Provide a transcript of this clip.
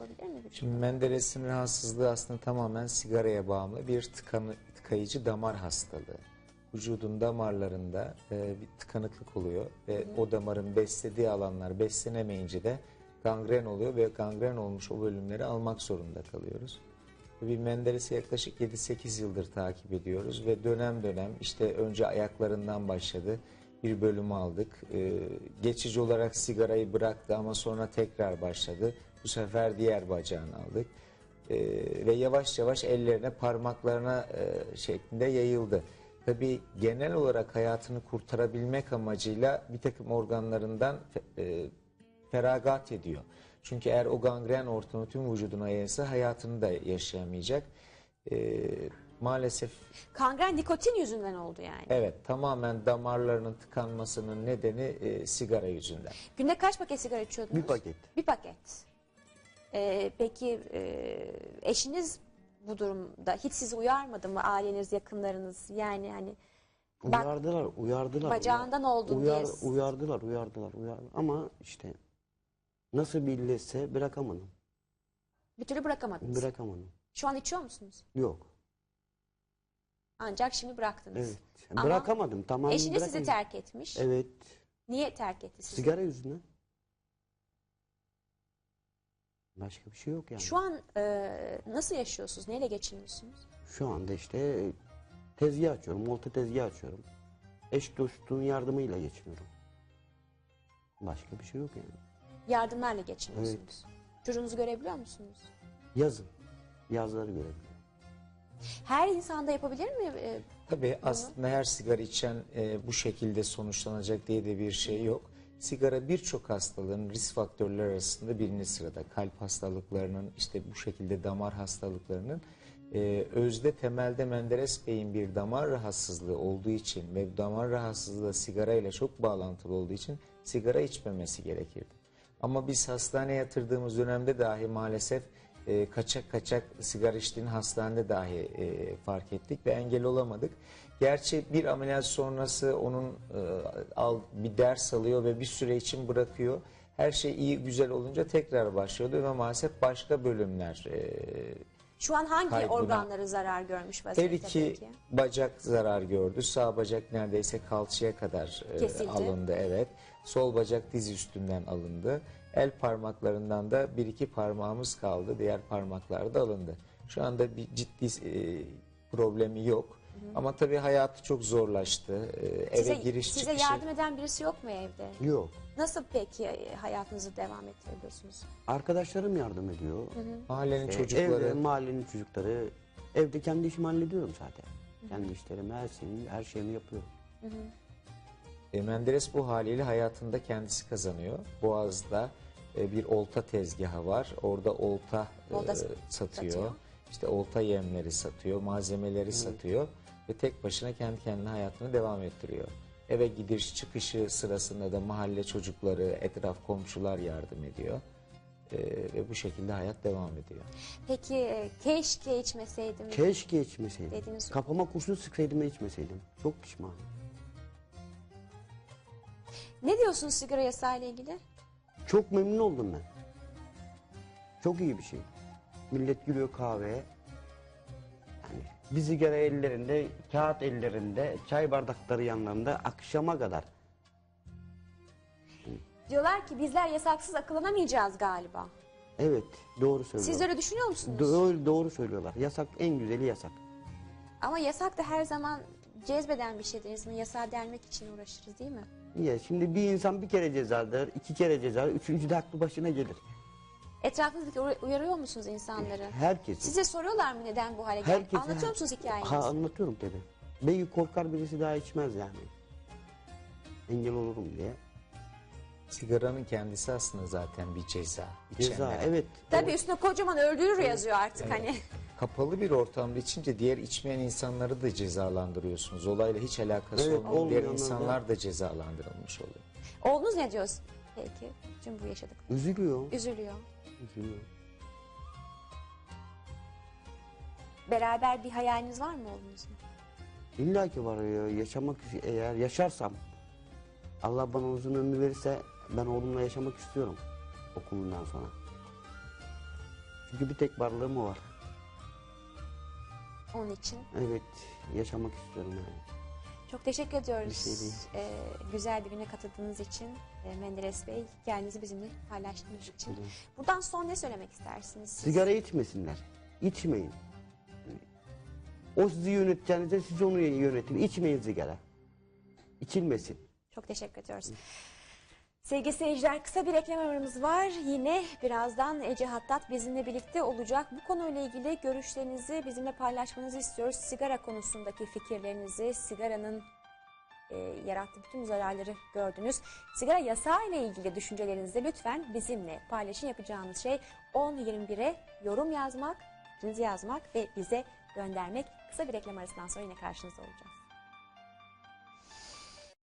olabilir mi? Şimdi Menderes'in rahatsızlığı aslında tamamen sigaraya bağımlı bir tıkanı, tıkayıcı damar hastalığı. Vücudun damarlarında e, bir tıkanıklık oluyor ve o damarın beslediği alanlar beslenemeyince de gangren oluyor ve gangren olmuş o bölümleri almak zorunda kalıyoruz. Bir Menderes'i yaklaşık 7-8 yıldır takip ediyoruz ve dönem dönem işte önce ayaklarından başladı. Bir bölümü aldık. Ee, geçici olarak sigarayı bıraktı ama sonra tekrar başladı. Bu sefer diğer bacağını aldık. Ee, ve yavaş yavaş ellerine parmaklarına e, şeklinde yayıldı. Tabii genel olarak hayatını kurtarabilmek amacıyla bir takım organlarından e, feragat ediyor. Çünkü eğer o gangren ortamı tüm vücuduna yayılsa hayatını da yaşayamayacak. Ee, maalesef Kangren nikotin yüzünden oldu yani. evet tamamen damarlarının tıkanmasının nedeni e, sigara yüzünden. Günde kaç paket sigara içiyordunuz? Bir paket. Bir paket. Ee, peki e, eşiniz bu durumda hiç sizi uyarmadı mı aileniz, yakınlarınız? Yani hani bak Uyardılar, uyardılar. Bacağından oldun Uyar, diye. Uyardılar, uyardılar, uyardılar. Ama işte nasıl bir illetse bırakamadım. bir türlü bırakamadınız. Bırakamadım. Şu an içiyor musunuz? Yok. Ancak şimdi bıraktınız. Evet. Ama bırakamadım. Tamam. Eşiniz sizi terk etmiş. Evet. Niye terk etti sizi? Sigara yüzünden. Başka bir şey yok yani. Şu an e, nasıl yaşıyorsunuz? Neyle geçiniyorsunuz? Şu anda işte tezgah açıyorum. Olta tezgah açıyorum. Eş dostluğun yardımıyla geçiniyorum. Başka bir şey yok yani. Yardımlarla geçiniyorsunuz. Çocuğunuzu görebiliyor musunuz? Yazın. Yazları görebiliyorum. Her insanda yapabilir mi? e, Tabii aslında her sigara içen e, bu şekilde sonuçlanacak diye de bir şey yok. Sigara birçok hastalığın risk faktörleri arasında birinci sırada. Kalp hastalıklarının işte bu şekilde damar hastalıklarının e, özde temelde Menderes Bey'in bir damar rahatsızlığı olduğu için ve damar rahatsızlığı da sigarayla çok bağlantılı olduğu için sigara içmemesi gerekirdi. Ama biz hastaneye yatırdığımız dönemde dahi maalesef e, kaçak kaçak sigara içtiğini hastanede dahi e, fark ettik ve engel olamadık. Gerçi bir ameliyat sonrası onun e, al, bir ders alıyor ve bir süre için bırakıyor. Her şey iyi güzel olunca tekrar başlıyordu ve maalesef başka bölümler e, Şu an hangi Kaybına- organları zarar görmüş her vaziyette iki peki? bacak zarar gördü. Sağ bacak neredeyse kalçaya kadar e, Kesildi. alındı. Evet. Sol bacak diz üstünden alındı. El parmaklarından da bir iki parmağımız kaldı. Diğer parmaklar da alındı. Şu anda bir ciddi e, problemi yok. Ama tabii hayatı çok zorlaştı. E, eve Size, giriş size çıkışı. yardım eden birisi yok mu evde? Yok. Nasıl peki e, hayatınızı devam ettirebiliyorsunuz? Arkadaşlarım yardım ediyor. Mahallenin Ee, çocukları. Evde mahallenin çocukları. Evde kendi işimi hallediyorum zaten. Kendi işlerimi, her şeyimi, her şeyimi yapıyorum. E, Menderes bu haliyle hayatında kendisi kazanıyor. Boğaz'da e, bir olta tezgahı var. Orada olta, e, Olta satıyor. satıyor. İşte olta yemleri satıyor, malzemeleri satıyor ve tek başına kendi kendine hayatını devam ettiriyor. Eve gidiş çıkışı sırasında da mahalle çocukları, etraf komşular yardım ediyor. E, ve bu şekilde hayat devam ediyor. Peki e, keşke içmeseydim. Keşke içmeseydim. Dediğiniz- Kafama kurşun sıksaydım da içmeseydim. Çok pişman. ne diyorsunuz sigara yasağıyla ilgili? Çok memnun oldum ben. Çok iyi bir şey. Millet giriyor kahveye. Yani bir sigara ellerinde, kağıt ellerinde, çay bardakları yanlarında akşama kadar. Diyorlar ki bizler yasaksız akıllanamayacağız galiba. Evet, doğru söylüyorlar. Siz öyle düşünüyor musunuz? Doğru, doğru söylüyorlar. Yasak en güzeli yasak. Ama yasak da her zaman cezbeden bir şeydir. İnsanın yasağa delmek için uğraşırız değil mi? Ya şimdi bir insan bir kere cezadır, iki kere ceza, üçüncü de aklı başına gelir. Etrafınızdaki uy- uyarıyor musunuz insanları? Herkes. Size soruyorlar mı neden bu hale geldi? Herkes. Anlatıyor musunuz hikayenizi? Ha, anlatıyorum tabii. Belki korkar birisi daha içmez yani. Engel olurum diye. Sigaranın kendisi aslında zaten bir ceza. Ceza, İçenlere. evet. Tabii üstüne kocaman öldürür yazıyor artık hani. Kapalı bir ortamda içince diğer içmeyen insanları da cezalandırıyorsunuz. Olayla hiç alakası Evet, olmayan diğer olmayanlar da- insanlar da cezalandırılmış oluyor. Oğlunuz ne diyor peki? Tüm bu yaşadık. Üzülüyor. Üzülüyor. Üzülüyor. Beraber bir hayaliniz var mı oğlunuzla? İlla ki var ya, yaşamak eğer yaşarsam Allah bana uzun ömür verirse ben oğlumla yaşamak istiyorum okulundan sonra. Çünkü bir tek varlığım o var. Onun için Evet, yaşamak istiyorum yani. Çok teşekkür ediyoruz. Bir şey değil. Ee, güzel bir güne katıldığınız için e, Menderes Bey hikayenizi bizimle paylaştığınız için. Buradan son ne söylemek istersiniz? siz? Sigara içmesinler. İçmeyin. O sizi yöneteceğinize siz onu yönetin. İçmeyin sigara. İçilmesin. Çok teşekkür ediyoruz. Sevgili seyirciler kısa bir reklam aramız var. Yine birazdan Ece Hattat bizimle birlikte olacak. Bu konuyla ilgili görüşlerinizi bizimle paylaşmanızı istiyoruz. Sigara konusundaki fikirlerinizi, sigaranın e, yarattığı bütün zararları gördünüz. Sigara yasağı ile ilgili düşüncelerinizi lütfen bizimle paylaşın. Yapacağınız şey 10-21'e yorum yazmak, yazmak ve bize göndermek. Kısa bir reklam arasından sonra yine karşınızda olacağız.